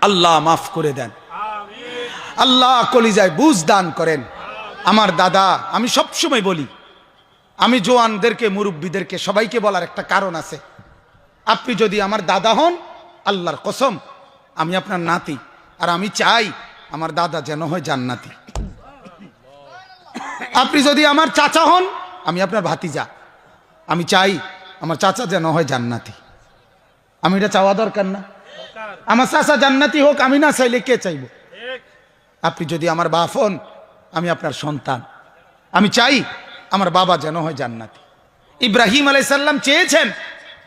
আল্লাহ মাফ করে দেন। আল্লাহ কলিজায় বুঝ দান করেন। আমার দাদা, আমি সবসময় বলি, আমি জোয়ানদেরকে, মুরব্বীদেরকে সবাইকে বলার একটা কারণ আছে। আপনি যদি আমার দাদা হন, আল্লাহর কসম, আমি আপনার নাতি। আর আমি চাই আমার দাদা যেন হয় জান্নাতি। আপনি যদি আমার চাচা হন, আমি আপনার ভাতিজা। আমি চাই আমার চাচা যেন হয় জান্নাতি। আমি এটা চাওয়া দরকার না। আমার চাচা জান্নাতি হোক আমি না চাইলে কে চাইব? আপনি যদি আমার বাপ হন আমি আপনার সন্তান। আমি চাই আমার বাবা যেন হয় জান্নাতি। ইব্রাহিম আলাইসাল্লাম চেয়েছেন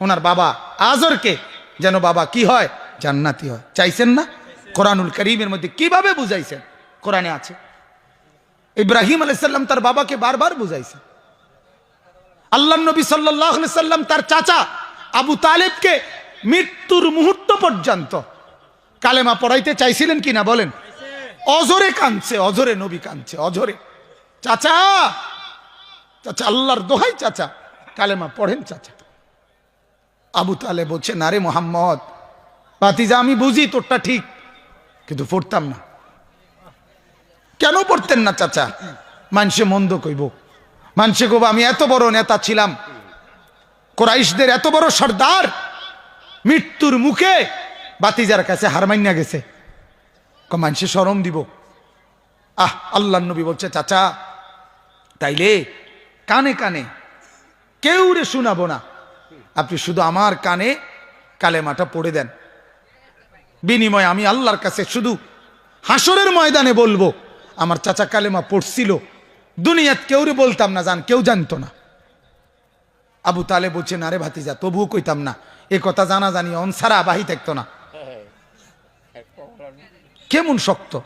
ওনার বাবা আজরকে যেন বাবা কি হয়? জান্নাতি হয়। চাইছেন না? কোরআনুল করিমের মধ্যে কীভাবে বুঝাইছেন? কোরআনে আছে। ইব্রাহিম আলাইসাল্লাম তার বাবাকে বারবার বুঝাইছেন আল্লাহ নবী সাল্লাহ সাল্লাম তার চাচা আবু তালেবকে মৃত্যুর মুহূর্ত পর্যন্ত। কালেমা পড়াইতে চাইছিলেন কিনা বলেন? অজরে কাঁদছে, অজরে নবী কাঁদছে, অজরে। চাচা! চাচা, আল্লাহর দোহাই চাচা। কালেমা পড়েন চাচা। আবু তালে বলছে, না রে মোহাম্মদ বাতিজা আমি বুঝি তোরটা ঠিক, কিন্তু পড়তাম না। কেন পড়তেন না চাচা? মানুষে মন্দ কইব। মানুষে কব আমি এত বড় নেতা ছিলাম। কোরাইশদের এত বড় সর্দার মৃত্যুর মুখে বাতিজার কাছে হারমাইনা গেছে। ক মানুষে সরম দিব। আহ আল্লাহ নবী বলছে, চাচা, তাইলে কানে কানে কেউ রে শোনাবো না। আপনি শুধু আমার কানে কালেমাটা পড়ে দেন। বিনিময়ে আমি আল্লাহর কাছে শুধু হাসরের ময়দানে বলব, আমার চাচা কালেমা পড়ছিল। দুনিয়াত কেউ রে বলতাম না জান, কেউ জানতো না। আবু তালে বলছে, না রে ভাতিজা, তবুও কইতাম না। এ কথা জানা জানি, অনসারা বাহি থাকতো না। কেমন শক্ত।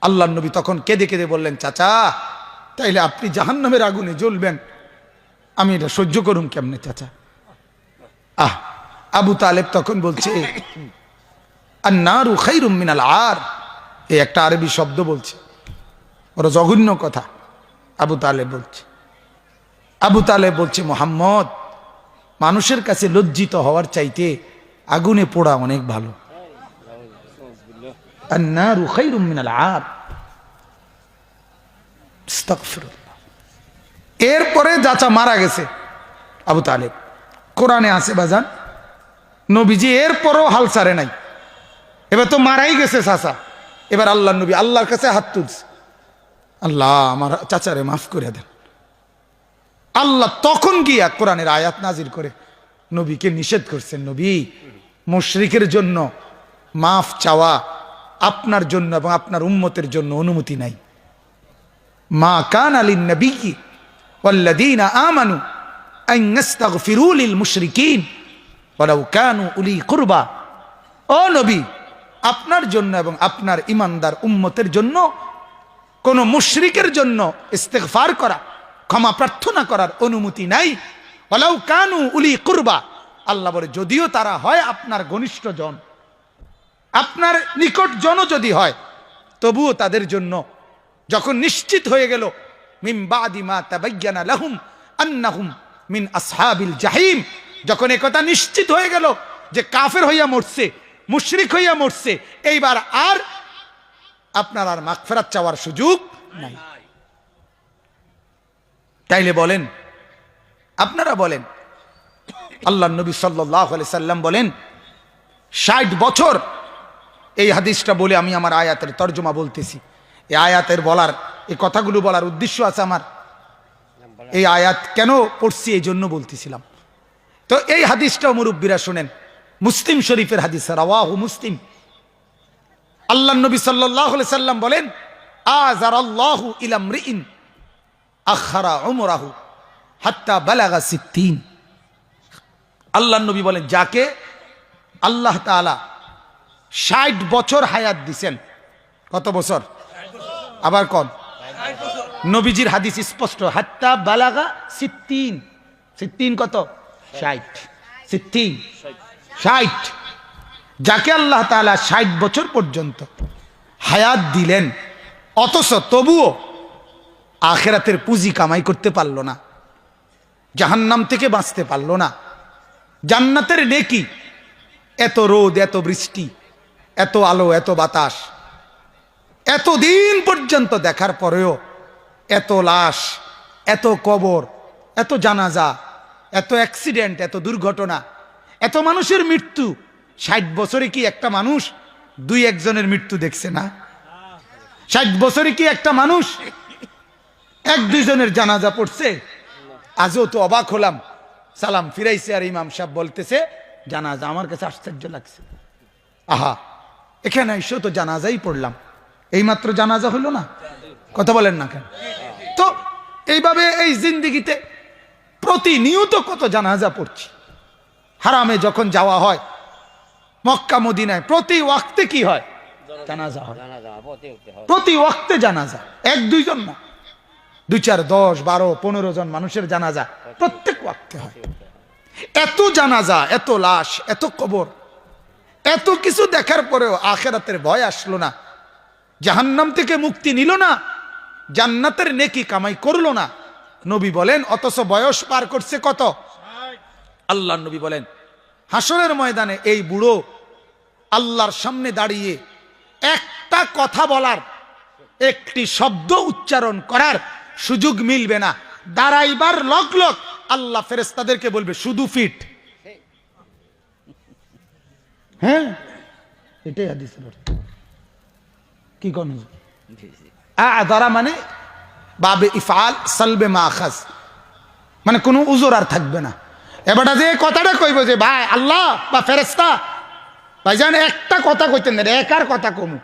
আল্লাহ নবী তখন কেঁদে কেঁদে বললেন, চাচা, তাইলে আপনি জাহান্নামের আগুনে জ্বলবেন। আমি এটা সহ্য করুন কেমনে, চাচা? আহ, আবু তালেব তখন বলছে আর নারু খাইরুম মিনাল আর। এই একটা আরবি শব্দ বলছে। ওরা জঘন্য কথা, আবু তালেব বলছে। আবু তালে বলছে, মোহাম্মদ, মানুষের কাছে লজ্জিত হওয়ার চাইতে আগুনে পোড়া অনেক ভালো। এরপরে চাচা মারা গেছে আবু তালেব। কোরআনে আছে বাজান, নবীজি এরপরও হাল ছাড়ে নাই। এবার তো মারাই গেছে চাচা। এবার আল্লাহ নবী আল্লাহর কাছে হাত তুলছে। আল্লাহ, আমার চাচারে মাফ করে দেন। আল্লাহ তখন গিয়া কোরআনের আয়াত নাজির করে নবীকে নিষেধ করছেন নবী মুশরিকের জন্য মাফ চাওয়া আপনার জন্য এবং আপনার উম্মতের জন্য অনুমতি নাই মা কান আলিন নবী والذين آمنوا أن يستغفروا للمشركين ولو كانوا أولي قربى ও নবী আপনার জন্য এবং আপনার ইমানদার উম্মতের জন্য কোন মুশরিকের জন্য ইস্তেগফার করা ক্ষমা প্রার্থনা করার অনুমতি নাই। ওলাউ কানু উলি কুরবা। আল্লাহ বলে, যদিও তারা হয় আপনার ঘনিষ্ঠ জন আপনার নিকট জন যদি হয়, তবুও তাদের জন্য যখন নিশ্চিত হয়ে গেল, মিন বাদি মা তাবায়্যানা লাহুম আন্নাহুম মিন আসহাবিল জাহিম, যখন একথা নিশ্চিত হয়ে গেল যে কাফের হইয়া মরছে, মুশরিক হইয়া মরছে, এইবার আর আপনার আর মাগফিরাত চাওয়ার সুযোগ নাই। তাইলে বলেন, আপনারা বলেন, আল্লাহ নবী সাল্লাহ সাল্লাম বলেন, ষাট বছর এই হাদিসটা বলে আমি আমার আয়াতের তর্জমা বলতেছি। এই আয়াতের বলার, এই কথাগুলো বলার উদ্দেশ্য আছে আমার। এই আয়াত কেন পড়ছি এই জন্য বলতেছিলাম। তো এই হাদিসটাও মুরব্বীরা শোনেন। মুসলিম শরীফের হাদিস, রাওয়াহু মুসলিম। আল্লাহ নবী সাল্লাহ সাল্লাম বলেন আজ আর আল্লাহু ইলাম রিইন আখারা উমরাহু হাত্তা বালাগা সিদ্দিন আল্লাহ নবী বলেন, যাকে আল্লাহ তাআলা ষাট বছর হায়াত দিছেন, কত বছর? আবার কন। নবীজির হাদিস স্পষ্ট, হাত্তা বালাগা সিদ্দিন সিদ্দিন কত? ষাট। সিদ্দিন ষাট। যাকে আল্লাহ তাআলা ষাট বছর পর্যন্ত হায়াত দিলেন, অথচ তবুও আখেরাতের পুঁজি কামাই করতে পারল না। জাহান্নাম থেকে বাঁচতে পারল না। জান্নাতের নেকি, এত রোদ, এত বৃষ্টি, এত আলো, এত বাতাস। এত দিন পর্যন্ত দেখার পরেও এত লাশ, এত কবর, এত জানাজা, এত অ্যাক্সিডেন্ট, এত দুর্ঘটনা, এত মানুষের মৃত্যু। ষাট বছরে কি একটা মানুষ দুই একজনের মৃত্যু দেখছে না? ষাট বছরে কি একটা মানুষ এক দুইজনের জানাজা পড়ছে। আজও তো অবাক হলাম। সালাম ফিরাইছে আর ইমাম সাহেব বলতেছে জানাজা আমার কাছে আশ্চর্য লাগছে। আহা এখানে এসেও তো জানাজাই পড়লাম। এইমাত্র জানাজা হলো না? কথা বলেন না কেন? তো এইভাবে এই জিন্দিগিতে প্রতিনিয়ত কত জানাজা পড়ছি। হারামে যখন যাওয়া হয় মক্কা মদিনায় প্রতি ওয়াক্তে কি হয়? জানাজা হয়। প্রতি ওয়াক্তে জানাজা। এক দুইজন না। দুই চার দশ, বারো, পনেরো জন মানুষের জানাজা প্রত্যেক ওয়াক্তে হয়। এত জানাজা, এত লাশ, এত কবর, এত কিছু দেখার পরেও আখেরাতের ভয় আসলো না। জাহান্নাম থেকে মুক্তি নিল না, জান্নাতের নেকি কামাই করল না। নবী বলেন, অথচ বয়স পার করছে কত? আল্লাহ নবী বলেন, হাসরের ময়দানে এই বুড়ো আল্লাহর সামনে দাঁড়িয়ে একটা কথা বলার, একটি শব্দ উচ্চারণ করার সুযোগ মিলবে না। দাঁড়াইবার লক লক আল্লাহ ফেরেস্তাদেরকে বলবে শুধু ফিট। হ্যাঁ? এটাই হাদিসের অর্থ। কি কোন আদারা মানে বাবে ইফাল সালবে মাখাজ মানে কোনো উজোর আর থাকবে না। এবারটা যে কথাটা কইব যে ভাই আল্লাহ বা ফেরেস্তা ভাইজান একটা কথা কইতেন না একার কথা কমু।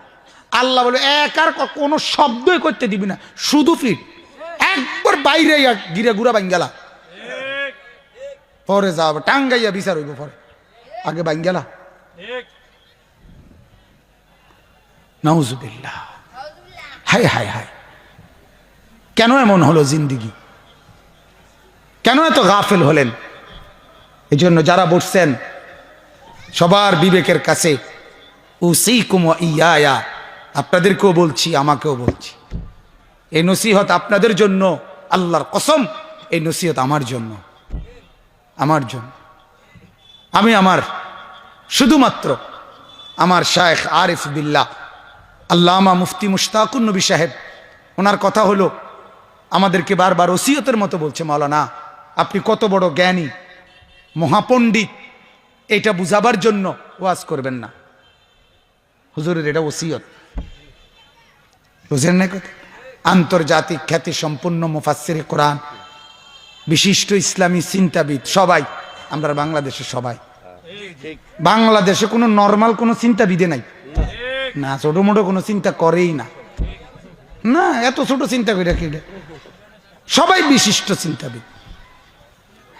আল্লাহ বলে একার কোনো শব্দই করতে দিবি না। শুধু ফিট। বাইরে গিরে গুড়া বাঙ্গালা। পরে যাব, টাঙ্গাইয়া বিচার হইব পরে। আগে বাঙ্গালা। নাউজুবিল্লাহ। হাই হাই হাই কেন এমন হলো জিন্দিগি? কেন এত গাফেল হলেন? এই জন্য যারা বসছেন, সবার বিবেকের কাছে উসি কুম ইয়া আপনাদেরকেও বলছি, আমাকেও বলছি। এই নসিহত আপনাদের জন্য। আল্লাহর কসম, এই নসিহত আমার জন্য। আমার জন্য। আমি আমার, শুধুমাত্র আমার শায়েখ আরিফ বিল্লাহ, আল্লামা মুফতি মুশতাকুর নবী সাহেব, ওনার কথা হলো, আমাদেরকে বারবার ওসিয়তের মতো বলছে, মাওলানা, আপনি কত বড় জ্ঞানী, মহাপণ্ডিত, এটা বুঝাবার জন্য ওয়াজ করবেন না। হুজুরের এটা ওসিয়ত। বুঝেন না কথা? আন্তর্জাতিক খ্যাতি সম্পন্ন মুফাসির কোরআন, বিশিষ্ট ইসলামী চিন্তাবিদ, সবাই, আমরা বাংলাদেশে সবাই। বাংলাদেশে কোনো নর্মাল কোনো চিন্তাবিদে নাই। না ছোট মোটো কোনো চিন্তা করেই না। না, এত ছোট চিন্তা করে কি রে? সবাই বিশিষ্ট চিন্তাবিদ।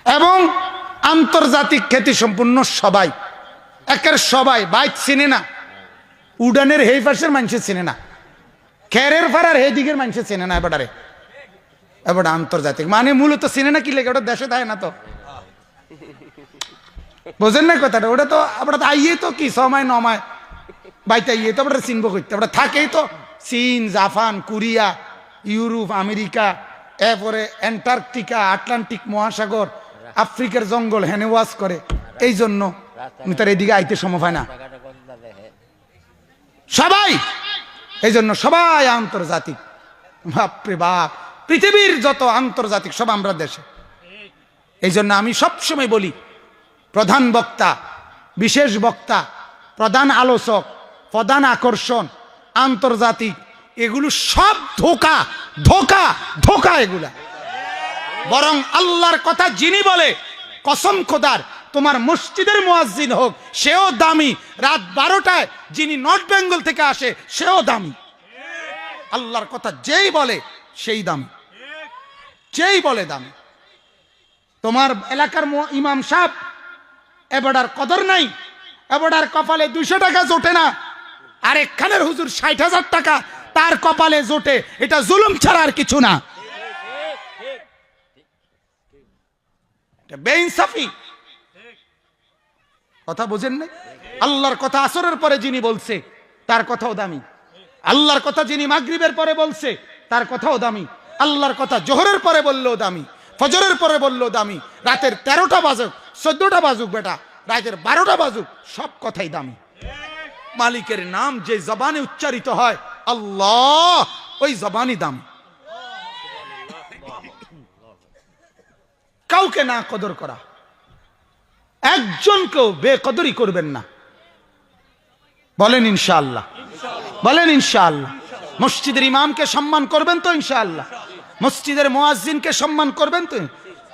এবং আন্তর্জাতিক খ্যাতি সম্পূর্ণ সবাই। একের সবাই, বাইক চিনে না। উডানের পাশের মানুষের চিনে না। খেরের ফারার হে দিকের মানুষের চেনে না এবারে। এবার আন্তর্জাতিক। মানে মূলত চিনে না কি লেগে, ওটা দেশে থাকে না তো। বোঝেন না কথাটা, ওটা তো তো আইয়ে তো কি সময় নমায় বাইতে আইয়ে তো আমরা চিনবো করতে আমরা থাকেই তো চীন, জাপান, কোরিয়া, ইউরোপ, আমেরিকা, এরপরে অ্যান্টার্কটিকা, আটলান্টিক মহাসাগর, আফ্রিকার জঙ্গল, হেনে ওয়াজ করে। এই জন্য তার এদিকে আইতে সময় হয় না। সবাই! এই জন্য সবাই আন্তর্জাতিক। বাপরে বাপ, পৃথিবীর যত আন্তর্জাতিক, সব আমরা দেশে। এই জন্য আমি সবসময় বলি, প্রধান বক্তা, বিশেষ বক্তা, প্রধান আলোচক, প্রধান আকর্ষণ, আন্তর্জাতিক, এগুলো সব ধোকা ধোকা ধোকা এগুলা। বরং আল্লাহর কথা যিনি বলে, কসম খোদার তোমার মসজিদের মুয়াজ্জিন হোক, সেও দামি। রাত বারোটায় যিনি নর্থ বেঙ্গল থেকে আসে, সেও দামি। আল্লাহর কথা যেই বলে, সেই দামি। যেই বলে দামি। তোমার এলাকার ইমাম সাহেব এবাডার কদর নাই এবাডার কপালে দুইশো টাকা জোটে না। আর এখানের হুজুর ষাট হাজার টাকা, তার কপালে জোটে। এটা জুলুম ছাড়া আর কিছু না। এটা বেইনসাফি। কথা বোঝেন না আল্লাহর কথা আসরের পরে যিনি বলছে, তার কথাও দামি। আল্লাহর কথা যিনি মাগরিবের পরে বলছে, তার কথাও দামি। আল্লাহর কথা জোহরের পরে বললেও দামি, ফজরের পরে বললেও দামি, রাতের তেরোটা বাজুক, চোদ্দটা বাজুক বেটা, রাতের বারোটা বাজুক, সব কথাই দামি। মালিকের নাম যে জবানে উচ্চারিত হয়, আল্লাহ, ওই জবানই দাম। কাউকে না কদর করা। একজনকেও বেকদরি করবেন না। বলেন ইনশাল্লাহ বলেন ইনশাআল্লাহ। মসজিদের ইমামকে সম্মান করবেন তো ইনশাল্লাহ মসজিদের মোয়াজিনকে সম্মান করবেন তো?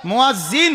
মোয়াজ্জিন